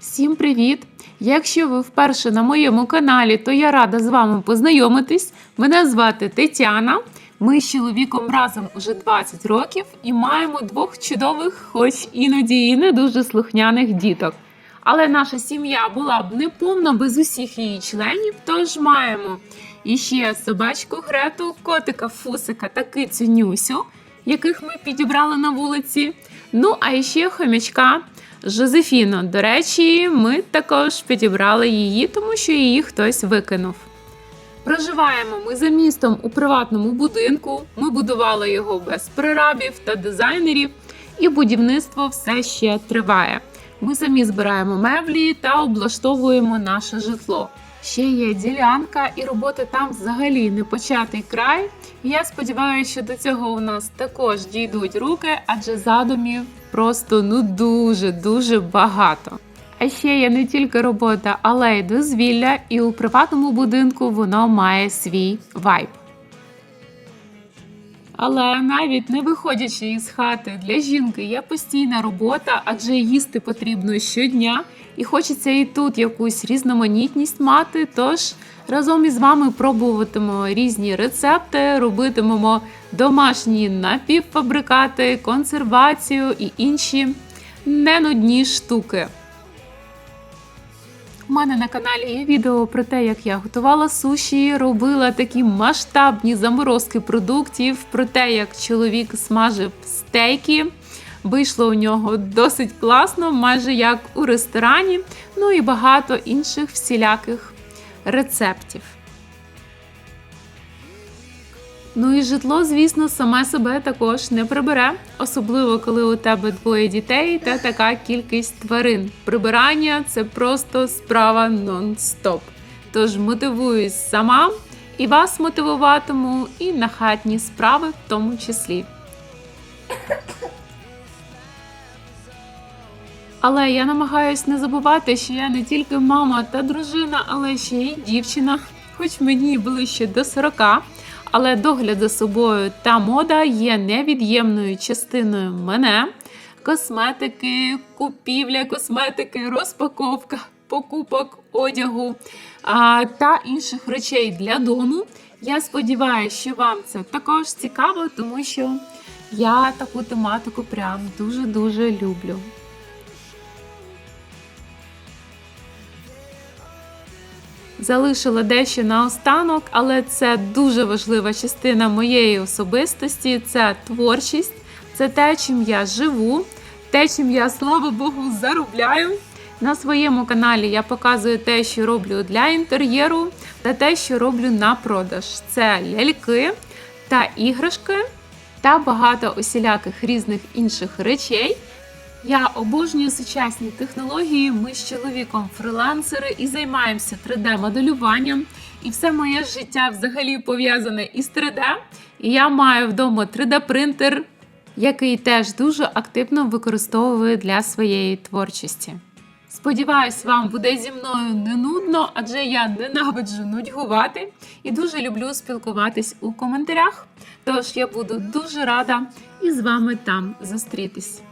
Всім привіт! Якщо ви вперше на моєму каналі, то я рада з вами познайомитись. Мене звати Тетяна. Ми з чоловіком разом уже 20 років і маємо двох чудових, хоч іноді і не дуже слухняних діток. Але наша сім'я була б неповна без усіх її членів, тож маємо іще собачку Грету, котика Фусика та кицю Нюсю, яких ми підібрали на вулиці. Ну, а іще хомячка Жозефіну. До речі, ми також підібрали її, тому що її хтось викинув. Проживаємо ми за містом у приватному будинку. Ми будували його без прорабів та дизайнерів, і будівництво все ще триває. Ми самі збираємо меблі та облаштовуємо наше житло. Ще є ділянка, і роботи там взагалі не початий край. Я сподіваюся, що до цього у нас також дійдуть руки, адже задумів просто ну дуже дуже багато. А ще є не тільки робота, але й дозвілля, і у приватному будинку воно має свій вайб. Але навіть не виходячи із хати для жінки є постійна робота, адже їсти потрібно щодня, і хочеться і тут якусь різноманітність мати. Тож разом із вами пробуватимемо різні рецепти, робитимемо домашні напівфабрикати, консервацію і інші ненудні штуки. У мене на каналі є відео про те, як я готувала суші, робила такі масштабні заморозки продуктів, про те, як чоловік смажив стейки. Вийшло у нього досить класно, майже як у ресторані, ну і багато інших всіляких рецептів. Ну і житло, звісно, саме себе також не прибере, особливо коли у тебе двоє дітей та така кількість тварин. Прибирання це просто справа нон-стоп. Тож мотивуюсь сама і вас мотивуватиму, і на хатні справи в тому числі. Але я намагаюсь не забувати, що я не тільки мама та дружина, але ще й дівчина, хоч мені ближче до 40. Але догляд за собою та мода є невід'ємною частиною мене. Косметики, купівля косметики, розпаковка, покупок одягу а, та інших речей для дому. Я сподіваюся, що вам це також цікаво, тому що я таку тематику прям дуже-дуже люблю. Залишила дещо наостанок, але це дуже важлива частина моєї особистості. Це творчість, це те, чим я живу, те, чим я, слава Богу, заробляю. На своєму каналі я показую те, що роблю для інтер'єру, та те, що роблю на продаж. Це ляльки та іграшки, та багато усіляких різних інших речей. Я обожнюю сучасні технології. Ми з чоловіком фрилансери і займаємося 3D-моделюванням. І все моє життя взагалі пов'язане із 3D. І я маю вдома 3D-принтер, який теж дуже активно використовую для своєї творчості. Сподіваюсь, вам буде зі мною не нудно, адже я ненавиджу нудьгувати і дуже люблю спілкуватись у коментарях. Тож я буду дуже рада із вами там зустрітись.